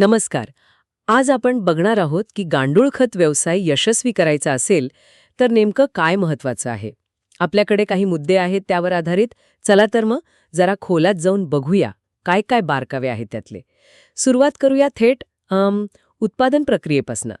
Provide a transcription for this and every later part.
नमस्कार. आज आपण बघणार आहोत की गांडूळ खत व्यवसाय यशस्वी करायचा असेल तर नेमकं काय महत्वाचं आहे? आपल्याकडे काही मुद्दे आहेत त्यावर आधारित. चला तर मग जरा खोलात जाऊन बघूया काय काय बारकावे आहेत त्यातले. सुरुवात करूया थेट उत्पादन प्रक्रियेपासनं.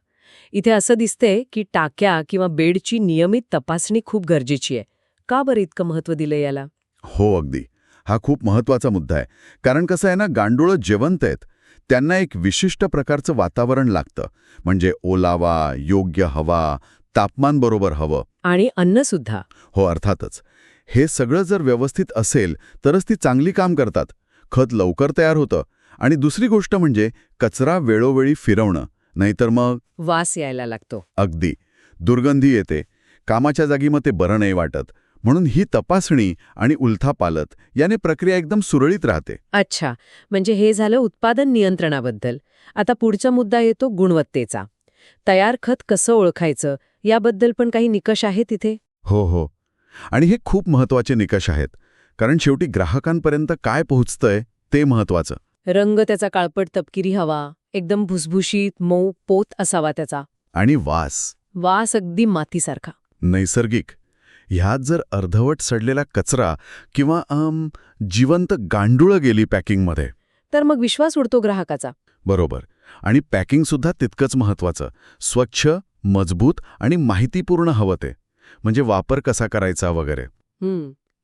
इथे असं दिसतंय की टाक्या किंवा बेडची नियमित तपासणी खूप गरजेची आहे. का बरं इतकं महत्त्व दिलं याला? हो अगदी. हा खूप महत्त्वाचा मुद्दा आहे. कारण कसं आहे ना गांडूळं जेवंत आहेत. त्यांना एक विशिष्ट प्रकारचं वातावरण लागतं. म्हणजे ओलावा योग्य हवा तापमान बरोबर हवं. आणि अन्नसुद्धा हो अर्थातच. हे सगळं जर व्यवस्थित असेल तरच ती चांगली काम करतात. खत लवकर तयार होतं. आणि दुसरी गोष्ट म्हणजे कचरा वेळोवेळी फिरवणं. नाहीतर मग वास यायला लागतो. अगदी. दुर्गंधी येते. कामाच्या जागी मग ते बरं नाही वाटत. म्हणून ही तपासणी आणि उलथापालत याने प्रक्रिया एकदम सुरळीत राहते. अच्छा म्हणजे हे झालं उत्पादन नियंत्रणाबद्दल. आता पुढचा मुद्दा येतो गुणवत्तेचा. तयार खत कसं ओळखायचं? याबद्दल पण काही निकष आहे तिथे हो हो. आणि हे खूप महत्त्वाचे निकष आहेत. कारण शेवटी ग्राहकांपर्यंत काय पोहोचतंय ते महत्वाचं रंग त्याचा काळपट तपकिरी हवा एकदम भुसभुशीत मऊ पोत असावा त्याचा. आणि वास. वास अगदी मातीसारखा. नैसर्गिक. ह्यात जर अर्धवट सडलेला कचरा किंवा जिवंत गांडुळं गेली पॅकिंगमध्ये. तर मग विश्वास उडतो ग्राहकाचा. बरोबर. आणि पॅकिंगसुद्धा तितकंच महत्वाचं. स्वच्छ मजबूत आणि माहितीपूर्ण हवं ते. म्हणजे वापर कसा करायचा वगैरे.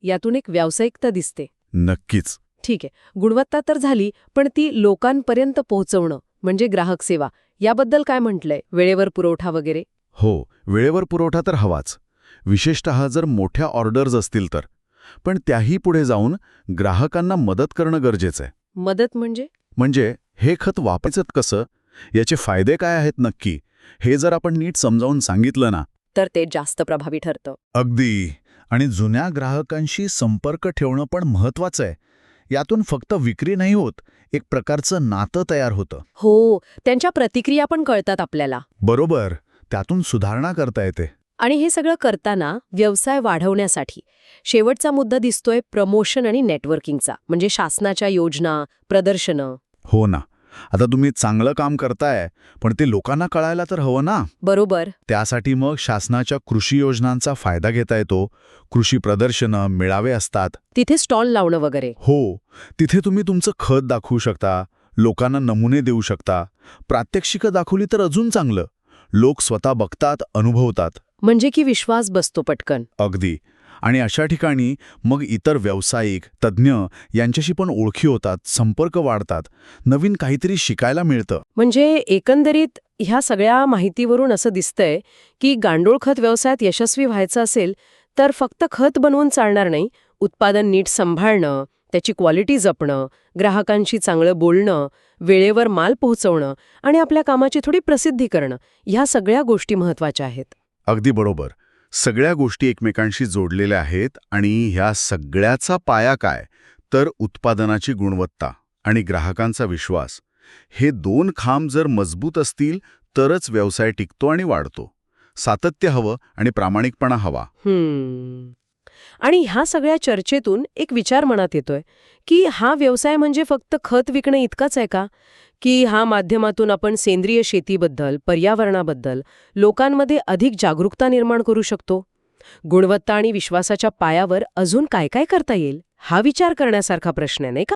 यातून एक व्यावसायिकता दिसते. नक्कीच. ठीक आहे. गुणवत्ता तर झाली पण ती लोकांपर्यंत पोहोचवणं म्हणजे ग्राहक सेवा याबद्दल काय म्हटलंय? वेळेवर पुरवठा वगैरे? हो. वेळेवर पुरवठा तर हवाच. विशेषत जर मोठ्या ऑर्डर्स असतील तर. पण त्याही पुढे जाऊन ग्राहकांना मदत करणं गरजेचं आहे. मदत म्हणजे? म्हणजे हे खत वापरायचं कसं? याचे फायदे काय आहेत नक्की? हे जर आपण नीट समजावून सांगितलं ना. तर ते जास्त प्रभावी ठरतं. अगदी. आणि जुन्या ग्राहकांशी संपर्क ठेवणं पण महत्वाचं आहे. यातून फक्त विक्री नाही होत एक प्रकारचं नातं तयार होतं. हो त्यांच्या प्रतिक्रिया पण कळतात आपल्याला. बरोबर. त्यातून सुधारणा करता येते. आणि हे सगळं करताना व्यवसाय वाढवण्यासाठी शेवटचा मुद्दा दिसतोय प्रमोशन आणि नेटवर्किंगचा म्हणजे शासनाच्या योजना प्रदर्शनं. हो ना. आता तुम्ही चांगलं काम करताय पण ते लोकांना कळायला तर हवं ना. बरोबर. त्यासाठी मग शासनाच्या कृषी योजनांचा फायदा घेता येतो. कृषी प्रदर्शनं मेळावे असतात. तिथे स्टॉल लावणं वगैरे. हो. तिथे तुम्ही तुमचं खत दाखवू शकता लोकांना नमुने देऊ शकता. प्रात्यक्षिकं दाखवली तर अजून चांगलं. लोक स्वतः बघतात अनुभवतात. म्हणजे की विश्वास बसतो पटकन. अगदी. आणि अशा ठिकाणी मग इतर व्यावसायिक तज्ज्ञ यांच्याशी पण ओळखी होतात संपर्क वाढतात नवीन काहीतरी शिकायला मिळतं. म्हणजे एकंदरीत ह्या सगळ्या माहितीवरून असं दिसतंय की गांडूळ खत व्यवसायात यशस्वी व्हायचं असेल तर फक्त खत बनवून चालणार नाही. उत्पादन नीट सांभाळणं त्याची क्वालिटी जपणं ग्राहकांशी चांगलं बोलणं वेळेवर माल पोहोचवणं आणि आपल्या कामाची थोडी प्रसिद्धी करणं ह्या सगळ्या गोष्टी महत्त्वाच्या आहेत. अगदी बरोबर. सगळ्या गोष्टी एकमेकांशी जोडलेल्या आहेत आणि ह्या सगळ्याचा पाया काय? तर उत्पादनाची गुणवत्ता आणि ग्राहकांचा विश्वास. हे दोन खांब जर मजबूत असतील तरच व्यवसाय टिकतो आणि वाढतो. सातत्य हवं आणि प्रामाणिकपणा हवा. आणि ह्या सगळ्या चर्चेतून एक विचार मनात येतोय की हा व्यवसाय म्हणजे फक्त खत विकणं इतकाच आहे का? की हा माध्यमातून आपण सेंद्रिय शेतीबद्दल पर्यावरणाबद्दल लोकांमध्ये अधिक जागरूकता निर्माण करू शकतो? गुणवत्ता आणि विश्वासाच्या पायावर अजून काय काय करता येईल? हा विचार करण्यासारखा प्रश्न आहे नाही का?